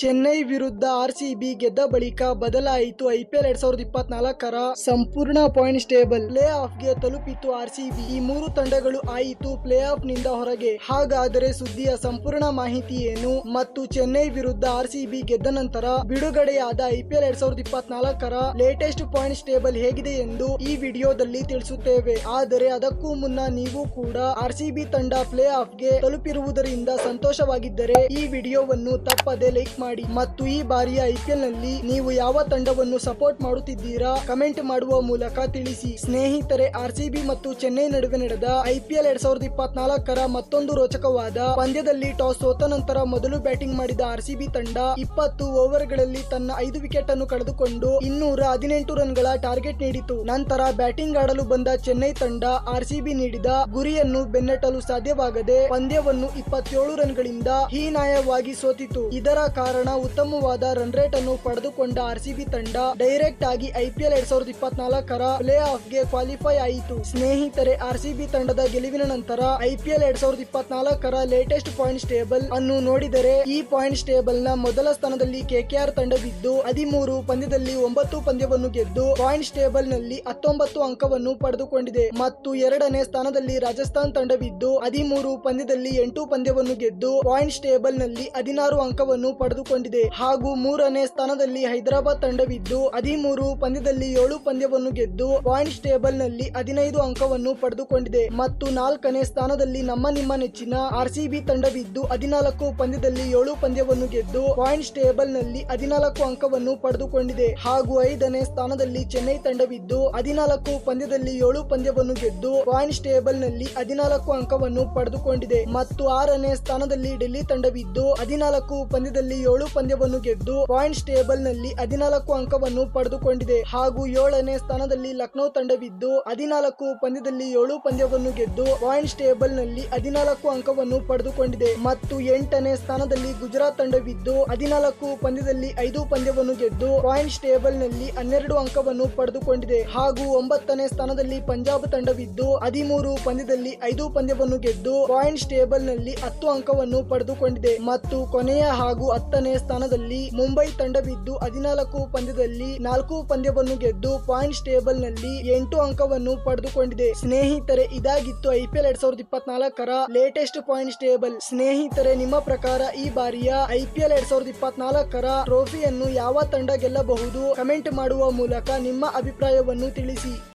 ಚೆನ್ನೈ ವಿರುದ್ಧ ಆರ್ಸಿಬಿ ಗೆದ್ದ ಬಳಿಕ ಬದಲಾಯಿತು ಐಪಿಎಲ್ ಎರಡ್ ಸಾವಿರದ ಇಪ್ಪತ್ನಾಲ್ಕರ ಸಂಪೂರ್ಣ ಪಾಯಿಂಟ್ಸ್ ಟೇಬಲ್. ಪ್ಲೇ ಆಫ್ಗೆ ತಲುಪಿತು ಆರ್ಸಿಬಿ. ಈ ಮೂರು ತಂಡಗಳು ಆಯಿತು ಪ್ಲೇ ಆಫ್ನಿಂದ ಹೊರಗೆ. ಹಾಗಾದರೆ ಸುದ್ದಿಯ ಸಂಪೂರ್ಣ ಮಾಹಿತಿ ಏನು? ಮತ್ತು ಚೆನ್ನೈ ವಿರುದ್ಧ ಆರ್ಸಿಬಿ ಗೆದ್ದ ನಂತರ ಬಿಡುಗಡೆಯಾದ ಐಪಿಎಲ್ ಎರಡ್ ಸಾವಿರದ ಇಪ್ಪತ್ನಾಲ್ಕರ ಲೇಟೆಸ್ಟ್ ಪಾಯಿಂಟ್ಸ್ ಟೇಬಲ್ ಹೇಗಿದೆ ಎಂದು ಈ ವಿಡಿಯೋದಲ್ಲಿ ತಿಳಿಸುತ್ತೇವೆ. ಆದರೆ ಅದಕ್ಕೂ ಮುನ್ನ ನೀವು ಕೂಡ ಆರ್ಸಿಬಿ ತಂಡ ಪ್ಲೇ ಆಫ್ಗೆ ತಲುಪಿರುವುದರಿಂದ ಸಂತೋಷವಾಗಿದ್ದರೆ ಈ ವಿಡಿಯೋವನ್ನು ತಪ್ಪದೆ ಲೈಕ್ ಮಾಡಿ. ಮತ್ತು ಈ ಬಾರಿಯ ಐಪಿಎಲ್ನಲ್ಲಿ ನೀವು ಯಾವ ತಂಡವನ್ನು ಸಪೋರ್ಟ್ ಮಾಡುತ್ತಿದ್ದೀರಾ ಕಮೆಂಟ್ ಮಾಡುವ ಮೂಲಕ ತಿಳಿಸಿ. ಸ್ನೇಹಿತರೆ, ಆರ್ ಮತ್ತು ಚೆನ್ನೈ ನಡುವೆ ನಡೆದ ಐಪಿಎಲ್ ಎರಡ್ ಸಾವಿರದ ಇಪ್ಪತ್ನಾಲ್ಕರ ಮತ್ತೊಂದು ರೋಚಕವಾದ ಪಂದ್ಯದಲ್ಲಿ ಟಾಸ್ ಸೋತ ನಂತರ ಮೊದಲು ಬ್ಯಾಟಿಂಗ್ ಮಾಡಿದ ಆರ್ ತಂಡ ಇಪ್ಪತ್ತು ಓವರ್ಗಳಲ್ಲಿ ತನ್ನ ಐದು ವಿಕೆಟ್ ಅನ್ನು ಕಳೆದುಕೊಂಡು ಇನ್ನೂರ ಹದಿನೆಂಟು ರನ್ಗಳ ಟಾರ್ಗೆಟ್ ನೀಡಿತು. ನಂತರ ಬ್ಯಾಟಿಂಗ್ ಆಡಲು ಬಂದ ಚೆನ್ನೈ ತಂಡ ಆರ್ ನೀಡಿದ ಗುರಿಯನ್ನು ಬೆನ್ನಟ್ಟಲು ಸಾಧ್ಯವಾಗದೆ ಪಂದ್ಯವನ್ನು ಇಪ್ಪತ್ತೇಳು ರನ್ಗಳಿಂದ ಹೀನಾಯವಾಗಿ ಸೋತಿತು. ಇದರ ಕಾರಣ ಉತ್ತಮವಾದ ರನ್ ರೇಟ್ ಅನ್ನು ಪಡೆದುಕೊಂಡ ಆರ್ಸಿಬಿ ತಂಡ ಡೈರೆಕ್ಟ್ ಆಗಿ ಐಪಿಎಲ್ ಎರಡ್ ಸಾವಿರದ ಇಪ್ಪತ್ನಾಲ್ಕರ ಪ್ಲೇ ಆಫ್ಗೆ ಕ್ವಾಲಿಫೈ ಆಯಿತು ಸ್ನೇಹಿತರೆ ಆರ್ಸಿಬಿ ತಂಡದ ಗೆಲುವಿನ ನಂತರ ಐಪಿಎಲ್ ಎರಡ್ ಸಾವಿರದ ಇಪ್ಪತ್ನಾಲ್ಕರ ಲೇಟೆಸ್ಟ್ ಪಾಯಿಂಟ್ಸ್ ಟೇಬಲ್ ಅನ್ನು ನೋಡಿದರೆ, ಈ ಪಾಯಿಂಟ್ಸ್ ಟೇಬಲ್ನ ಮೊದಲ ಸ್ಥಾನದಲ್ಲಿ ಕೆಕೆಆರ್ ತಂಡವಿದ್ದು ಹದಿಮೂರು ಪಂದ್ಯದಲ್ಲಿ ಒಂಬತ್ತು ಪಂದ್ಯವನ್ನು ಗೆದ್ದು ಪಾಯಿಂಟ್ಸ್ ಟೇಬಲ್ನಲ್ಲಿ ಹತ್ತೊಂಬತ್ತು ಅಂಕವನ್ನು ಪಡೆದುಕೊಂಡಿದೆ. ಮತ್ತು ಎರಡನೇ ಸ್ಥಾನದಲ್ಲಿ ರಾಜಸ್ಥಾನ್ ತಂಡವಿದ್ದು ಹದಿಮೂರು ಪಂದ್ಯದಲ್ಲಿ ಎಂಟು ಪಂದ್ಯವನ್ನು ಗೆದ್ದು ಪಾಯಿಂಟ್ಸ್ ಟೇಬಲ್ನಲ್ಲಿ ಹದಿನಾರು ಅಂಕವನ್ನು ಪಡೆದುಕೊಂಡಿದೆ ಹಾಗೂ ಮೂರನೇ ಸ್ಥಾನದಲ್ಲಿ ಹೈದರಾಬಾದ್ ತಂಡವಿದ್ದು, ಹದಿಮೂರು ಪಂದ್ಯದಲ್ಲಿ ಏಳು ಪಂದ್ಯವನ್ನು ಗೆದ್ದು ಪಾಯಿಂಟ್ಸ್ ಟೇಬಲ್ನಲ್ಲಿ ಹದಿನೈದು ಅಂಕವನ್ನು ಪಡೆದುಕೊಂಡಿದೆ. ಮತ್ತು ನಾಲ್ಕನೇ ಸ್ಥಾನದಲ್ಲಿ ನಮ್ಮ ನಿಮ್ಮ ನೆಚ್ಚಿನ ಆರ್ಸಿಬಿ ತಂಡವಿದ್ದು, ಹದಿನಾಲ್ಕು ಪಂದ್ಯದಲ್ಲಿ ಏಳು ಪಂದ್ಯವನ್ನು ಗೆದ್ದು ಪಾಯಿಂಟ್ಸ್ ಟೇಬಲ್ನಲ್ಲಿ ಹದಿನಾಲ್ಕು ಅಂಕವನ್ನು ಪಡೆದುಕೊಂಡಿದೆ. ಹಾಗೂ ಐದನೇ ಸ್ಥಾನದಲ್ಲಿ ಚೆನ್ನೈ ತಂಡವಿದ್ದು, ಹದಿನಾಲ್ಕು ಪಂದ್ಯದಲ್ಲಿ ಏಳು ಪಂದ್ಯವನ್ನು ಗೆದ್ದು ಪಾಯಿಂಟ್ಸ್ ಟೇಬಲ್ನಲ್ಲಿ ಹದಿನಾಲ್ಕು ಅಂಕವನ್ನು ಪಡೆದುಕೊಂಡಿದೆ. ಮತ್ತು ಆರನೇ ಸ್ಥಾನದಲ್ಲಿ ಡೆಲ್ಲಿ ತಂಡವಿದ್ದು, ಹದಿನಾಲ್ಕು ಪಂದ್ಯದಲ್ಲಿ ಏಳು ಪಂದ್ಯವನ್ನು ಗೆದ್ದು ಪಾಯಿಂಟ್ಸ್ ಟೇಬಲ್ನಲ್ಲಿ ಹದಿನಾಲ್ಕು ಅಂಕವನ್ನು ಪಡೆದುಕೊಂಡಿದೆ. ಹಾಗೂ ಏಳನೇ ಸ್ಥಾನದಲ್ಲಿ ಲಕ್ನೋ ತಂಡವಿದ್ದು, ಹದಿನಾಲ್ಕು ಪಂದ್ಯದಲ್ಲಿ ಏಳು ಪಂದ್ಯವನ್ನು ಗೆದ್ದು ಪಾಯಿಂಟ್ಸ್ ಟೇಬಲ್ನಲ್ಲಿ ಹದಿನಾಲ್ಕು ಅಂಕವನ್ನು ಪಡೆದುಕೊಂಡಿದೆ. ಮತ್ತು ಎಂಟನೇ ಸ್ಥಾನದಲ್ಲಿ ಗುಜರಾತ್ ತಂಡವಿದ್ದು, ಹದಿನಾಲ್ಕು ಪಂದ್ಯದಲ್ಲಿ ಐದು ಪಂದ್ಯವನ್ನು ಗೆದ್ದು ಪಾಯಿಂಟ್ಸ್ ಟೇಬಲ್ನಲ್ಲಿ ಹನ್ನೆರಡು ಅಂಕವನ್ನು ಪಡೆದುಕೊಂಡಿದೆ. ಹಾಗೂ ಒಂಬತ್ತನೇ ಸ್ಥಾನದಲ್ಲಿ ಪಂಜಾಬ್ ತಂಡವಿದ್ದು, ಹದಿಮೂರು ಪಂದ್ಯದಲ್ಲಿ ಐದು ಪಂದ್ಯವನ್ನು ಗೆದ್ದು ಪಾಯಿಂಟ್ಸ್ ಟೇಬಲ್ನಲ್ಲಿ ಹತ್ತು ಅಂಕವನ್ನು ಪಡೆದುಕೊಂಡಿದೆ. ಮತ್ತು ಕೊನೆಯ ಹಾಗೂ ಹತ್ತನೇ ಸ್ಥಾನದಲ್ಲಿ ಮುಂಬೈ ತಂಡವಿದ್ದು ಹದಿನಾಲ್ಕು ಪಂದ್ಯದಲ್ಲಿ ನಾಲ್ಕು ಪಂದ್ಯವನ್ನು ಗೆದ್ದು ಪಾಯಿಂಟ್ಸ್ ಟೇಬಲ್ನಲ್ಲಿ ಎಂಟು ಅಂಕವನ್ನು ಪಡೆದುಕೊಂಡಿದೆ. ಸ್ನೇಹಿತರೆ, ಇದಾಗಿತ್ತು ಐಪಿಎಲ್ ಎರಡ್ ಸಾವಿರದ ಇಪ್ಪತ್ನಾಲ್ಕರ ಲೇಟೆಸ್ಟ್ ಪಾಯಿಂಟ್ಸ್ ಟೇಬಲ್. ಸ್ನೇಹಿತರೆ, ನಿಮ್ಮ ಪ್ರಕಾರ ಈ ಬಾರಿಯ ಐಪಿಎಲ್ ಎರಡ್ ಸಾವಿರದ ಇಪ್ಪತ್ನಾಲ್ಕರ ಟ್ರೋಫಿಯನ್ನು ಯಾವ ತಂಡ ಗೆಲ್ಲಬಹುದು? ಕಮೆಂಟ್ ಮಾಡುವ ಮೂಲಕ ನಿಮ್ಮ ಅಭಿಪ್ರಾಯವನ್ನು ತಿಳಿಸಿ.